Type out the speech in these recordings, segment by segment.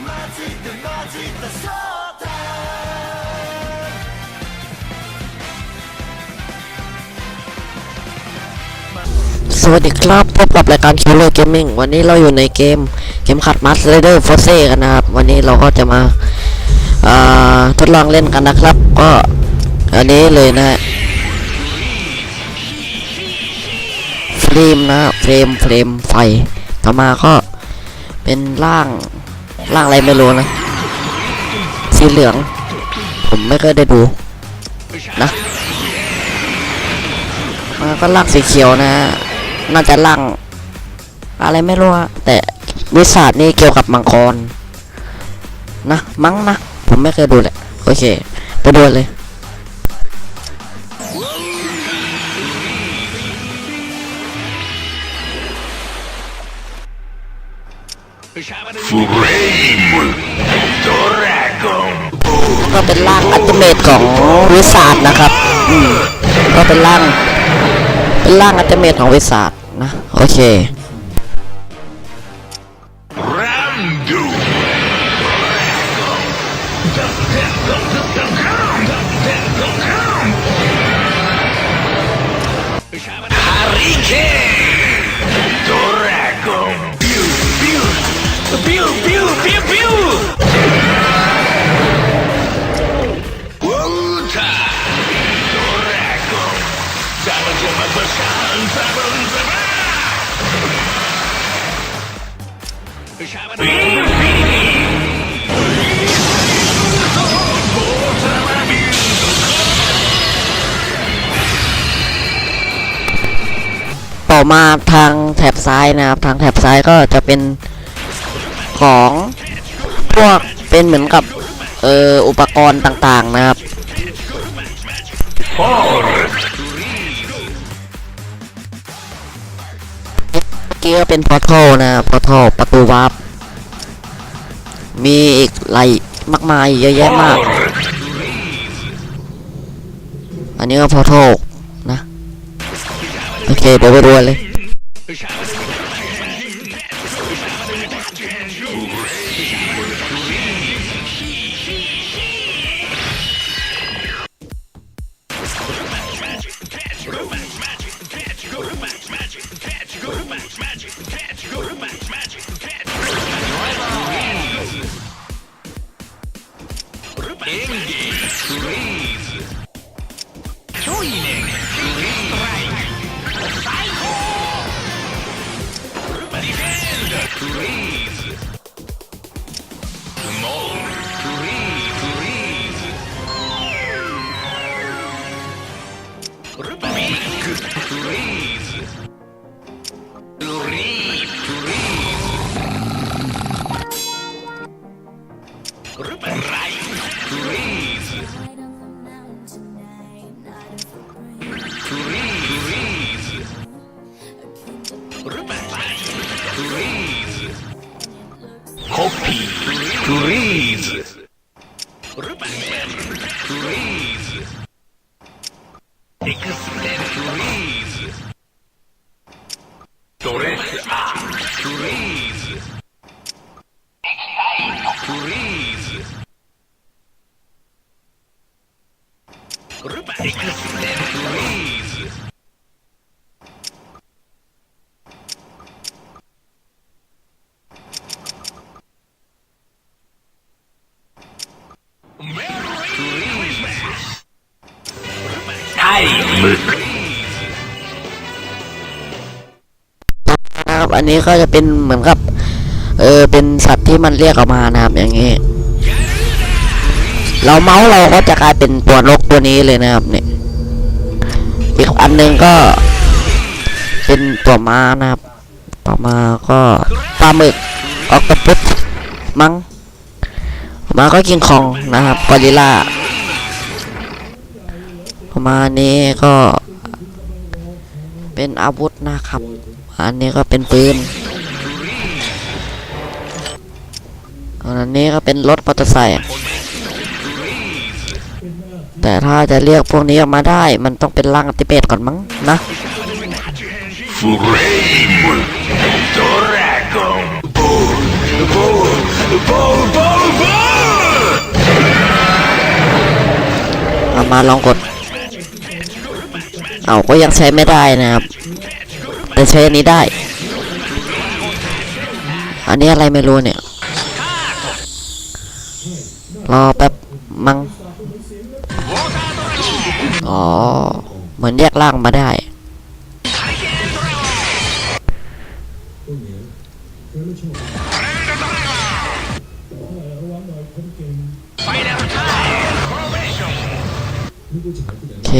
สวัสดีครับ พบกับรายการ Killer Gaming วันนี้เราอยู่ในเกมเกมขัด Master Rider Force กันนะครับ วันนี้เราก็จะมาาทดลองเล่นกันนะครับ ก็อันนี้เลยนะฮะเฟรมนะเฟรมเฟรมไฟ ต่อมาก็เป็นร่าง ร่างอะไรไม่รู้นะ สีเหลือง ผมไม่เคยได้ดู นะมันก็ล่างสีเขียวนะ น่าจะล่าง อะไรไม่รู้อะแต่วิสาดนี่เกี่ยวกับมังกร นะ มั้งนะ ผมไม่เคยดูเลยโอเค ไปดูเลย ก็เป็นร่างอัตเมทของวิสาดนะครับ อืม ก็เป็นร่าง เป็นร่างอัตเมทของวิสาดนะ โอเค Randu Hurricane ต่อมาทางแถบซ้ายนะครับ ทางแถบซ้ายก็จะเป็นของพวกเป็นเหมือนกับเอ่ออุปกรณ์ต่างๆนะครับ กี้ก็เป็นพอร์ทัลนะพอร์ทัลประตูวาร์ปมีอีกหลายมากมายเยอะแยะมาก อันนี้ก็พอร์ทัลนะ โอเค เดี๋ยวไปดูเลย Ending. Freeze. トイレ。フリーストライク。最高。ディフェンド。フリーズ。モール。フリーズ。フリーズ。ビッグ。フリーズ。フリーズ。Extend Freeze Torres A Freeze Freeze Extend Freeze นะครับอันนี้ก็จะเป็นเหมือนกับ เออเป็นสัตว์ที่มันเรียกออกมานะครับอย่างนี้ เราเมาส์เราก็จะกลายเป็นตัวนกตัวนี้เลยนะครับเนี่ยอีกอันหนึงก็เป็นตัวม้านะครับต่อมาก็ปลาหมึกออกตปุสมัง้งมาก็กิงคองนะครับกอริลล่า มานี้ก็เป็นอาวุธนะครับ อันนี้ก็เป็นปืนอันนี้ก็เป็นรถมอเตอร์ไซค์แต่ถ้าจะเรียกพวกนี้ออกมาได้ มันต้องเป็นร่างอติเมตก่อนมั้งนะมาลองกด เอาก็ยังใช้ไม่ได้นะครับ แต่ใช้อันนี้ได้ อันนี้อะไรไม่รู้เนี่ย รอแป๊บมังอ๋อ เหมือนแยกร่างมาได้ โอเค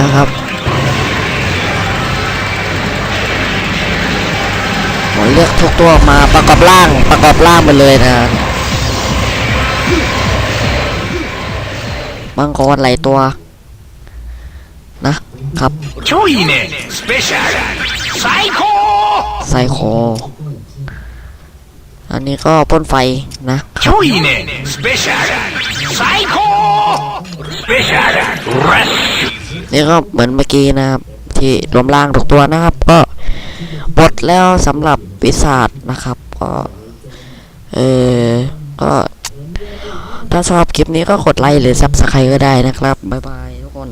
นะครับ เลือกทุกตัวมาประกอบร่างประกอบร่างไปเลยนะบังกนหลายตัว นะครับไซโคอันนี้ก็พ่นไฟนะช่วยเนี่ยสเปเชียลไซโคสเปเชียลเนี่ก็เหมือนเมื่อกี้นะครับ ที่รวมร่างทุกตัวนะครับ ก็หมดแล้วสำหรับ วิสาจนะครับ ก็ เออก็ ถ้าชอบคลิปนี้ก็กดไลค์หรือซับสไครต์ก็ได้นะครับ บ๊ายบายทุกคน